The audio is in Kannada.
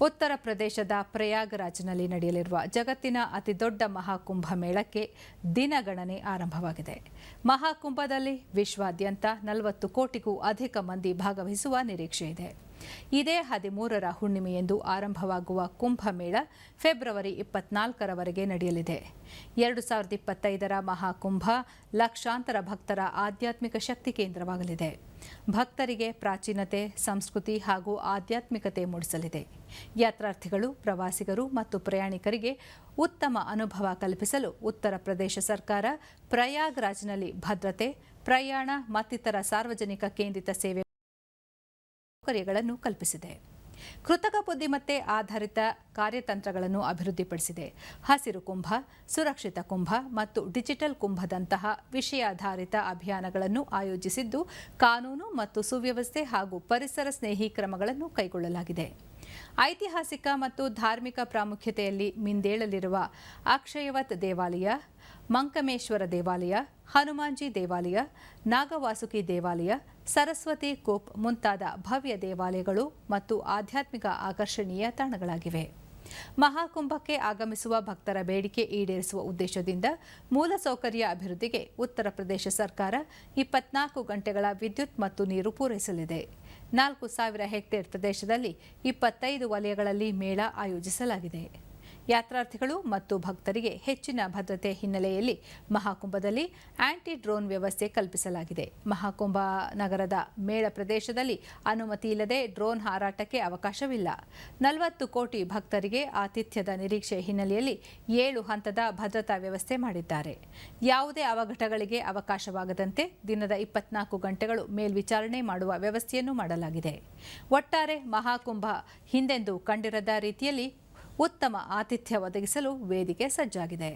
ಉತ್ತರ ಪ್ರದೇಶದ ಪ್ರಯಾಗರಾಜ್ನಲ್ಲಿ ನಡೆಯಲಿರುವ ಜಗತ್ತಿನ ಅತಿದೊಡ್ಡ ಮಹಾಕುಂಭ ಮೇಳಕ್ಕೆ ದಿನಗಣನೆ ಆರಂಭವಾಗಿದೆ. ಮಹಾಕುಂಭದಲ್ಲಿ ವಿಶ್ವಾದ್ಯಂತ ನಲವತ್ತು ಕೋಟಿಗೂ ಅಧಿಕ ಮಂದಿ ಭಾಗವಹಿಸುವ ನಿರೀಕ್ಷೆ ಇದೆ ಇದೇ ಹದಿಮೂರರ ಹುಣ್ಣಿಮೆಯಂದು ಆರಂಭವಾಗುವ ಕುಂಭಮೇಳ ಫೆಬ್ರವರಿ ಇಪ್ಪತ್ನಾಲ್ಕರವರೆಗೆ ನಡೆಯಲಿದೆ. ಎರಡು ಸಾವಿರದ ಇಪ್ಪತ್ತೈದರ ಮಹಾಕುಂಭ ಲಕ್ಷಾಂತರ ಭಕ್ತರ ಆಧ್ಯಾತ್ಮಿಕ ಶಕ್ತಿ ಕೇಂದ್ರವಾಗಲಿದೆ. ಭಕ್ತರಿಗೆ ಪ್ರಾಚೀನತೆ, ಸಂಸ್ಕೃತಿ ಹಾಗೂ ಆಧ್ಯಾತ್ಮಿಕತೆ ಮೂಡಿಸಲಿದೆ. ಯಾತ್ರಾರ್ಥಿಗಳು, ಪ್ರವಾಸಿಗರು ಮತ್ತು ಪ್ರಯಾಣಿಕರಿಗೆ ಉತ್ತಮ ಅನುಭವ ಕಲ್ಪಿಸಲು ಉತ್ತರ ಪ್ರದೇಶ ಸರ್ಕಾರ ಪ್ರಯಾಗ್ರಾಜ್ನಲ್ಲಿ ಭದ್ರತೆ, ಪ್ರಯಾಣ ಮತ್ತಿತರ ಸಾರ್ವಜನಿಕ ಕೇಂದ್ರಿತ ಸೇವೆ ಸೌಕರ್ಯಗಳನ್ನು ಕಲ್ಪಿಸಿದೆ. ಕೃತಕ ಬುದ್ಧಿಮತ್ತೆ ಆಧಾರಿತ ಕಾರ್ಯತಂತ್ರಗಳನ್ನು ಅಭಿವೃದ್ಧಿಪಡಿಸಿದೆ. ಹಸಿರು ಕುಂಭ, ಸುರಕ್ಷಿತ ಕುಂಭ ಮತ್ತು ಡಿಜಿಟಲ್ ಕುಂಭದಂತಹ ವಿಷಯಾಧಾರಿತ ಅಭಿಯಾನಗಳನ್ನು ಆಯೋಜಿಸಿದ್ದು ಕಾನೂನು ಮತ್ತು ಸುವ್ಯವಸ್ಥೆ ಹಾಗೂ ಪರಿಸರ ಸ್ನೇಹಿ ಕ್ರಮಗಳನ್ನು ಕೈಗೊಳ್ಳಲಾಗಿದೆ. ಐತಿಹಾಸಿಕ ಮತ್ತು ಧಾರ್ಮಿಕ ಪ್ರಾಮುಖ್ಯತೆಯಲ್ಲಿ ಮಿಂದೇಳಲಿರುವ ಅಕ್ಷಯವತ್ ದೇವಾಲಯ, ಮಂಕಮೇಶ್ವರ ದೇವಾಲಯ, ಹನುಮಾನ್ಜಿ ದೇವಾಲಯ, ನಾಗವಾಸುಕಿ ದೇವಾಲಯ, ಸರಸ್ವತಿ ಕೋಪ್ ಮುಂತಾದ ಭವ್ಯ ದೇವಾಲಯಗಳು ಮತ್ತು ಆಧ್ಯಾತ್ಮಿಕ ಆಕರ್ಷಣೀಯ ತಾಣಗಳಾಗಿವೆ. ಮಹಾಕುಂಭಕ್ಕೆ ಆಗಮಿಸುವ ಭಕ್ತರ ಬೇಡಿಕೆ ಈಡೇರಿಸುವ ಉದ್ದೇಶದಿಂದ ಮೂಲಸೌಕರ್ಯ ಅಭಿವೃದ್ಧಿಗೆ ಉತ್ತರ ಪ್ರದೇಶ ಸರ್ಕಾರ ಇಪ್ಪತ್ನಾಲ್ಕು ಗಂಟೆಗಳ ವಿದ್ಯುತ್ ಮತ್ತು ನೀರು ಪೂರೈಸಲಿದೆ. ನಾಲ್ಕು ಸಾವಿರ ಹೆಕ್ಟೇರ್ ಪ್ರದೇಶದಲ್ಲಿ ಇಪ್ಪತ್ತೈದು ವಲಯಗಳಲ್ಲಿ ಮೇಳ ಆಯೋಜಿಸಲಾಗಿದೆ. ಯಾತ್ರಾರ್ಥಿಗಳು ಮತ್ತು ಭಕ್ತರಿಗೆ ಹೆಚ್ಚಿನ ಭದ್ರತೆ ಹಿನ್ನೆಲೆಯಲ್ಲಿ ಮಹಾಕುಂಭದಲ್ಲಿ ಆಂಟಿ ಡ್ರೋನ್ ವ್ಯವಸ್ಥೆ ಕಲ್ಪಿಸಲಾಗಿದೆ. ಮಹಾಕುಂಭ ನಗರದ ಮೇಳ ಪ್ರದೇಶದಲ್ಲಿ ಅನುಮತಿ ಇಲ್ಲದೆ ಡ್ರೋನ್ ಹಾರಾಟಕ್ಕೆ ಅವಕಾಶವಿಲ್ಲ. ನಲವತ್ತು ಕೋಟಿ ಭಕ್ತರಿಗೆ ಆತಿಥ್ಯದ ನಿರೀಕ್ಷೆ ಹಿನ್ನೆಲೆಯಲ್ಲಿ ಏಳು ಹಂತದ ಭದ್ರತಾ ವ್ಯವಸ್ಥೆ ಮಾಡಿದ್ದಾರೆ. ಯಾವುದೇ ಅವಘಡಗಳಿಗೆ ಅವಕಾಶವಾಗದಂತೆ ದಿನದ ಇಪ್ಪತ್ನಾಲ್ಕು ಗಂಟೆಗಳು ಮೇಲ್ವಿಚಾರಣೆ ಮಾಡುವ ವ್ಯವಸ್ಥೆಯನ್ನು ಮಾಡಲಾಗಿದೆ. ಒಟ್ಟಾರೆ ಮಹಾಕುಂಭ ಹಿಂದೆಂದು ಕಂಡಿರದ ರೀತಿಯಲ್ಲಿ ಉತ್ತಮ ಆತಿಥ್ಯ ಒದಗಿಸಲು ವೇದಿಕೆ ಸಜ್ಜಾಗಿದೆ.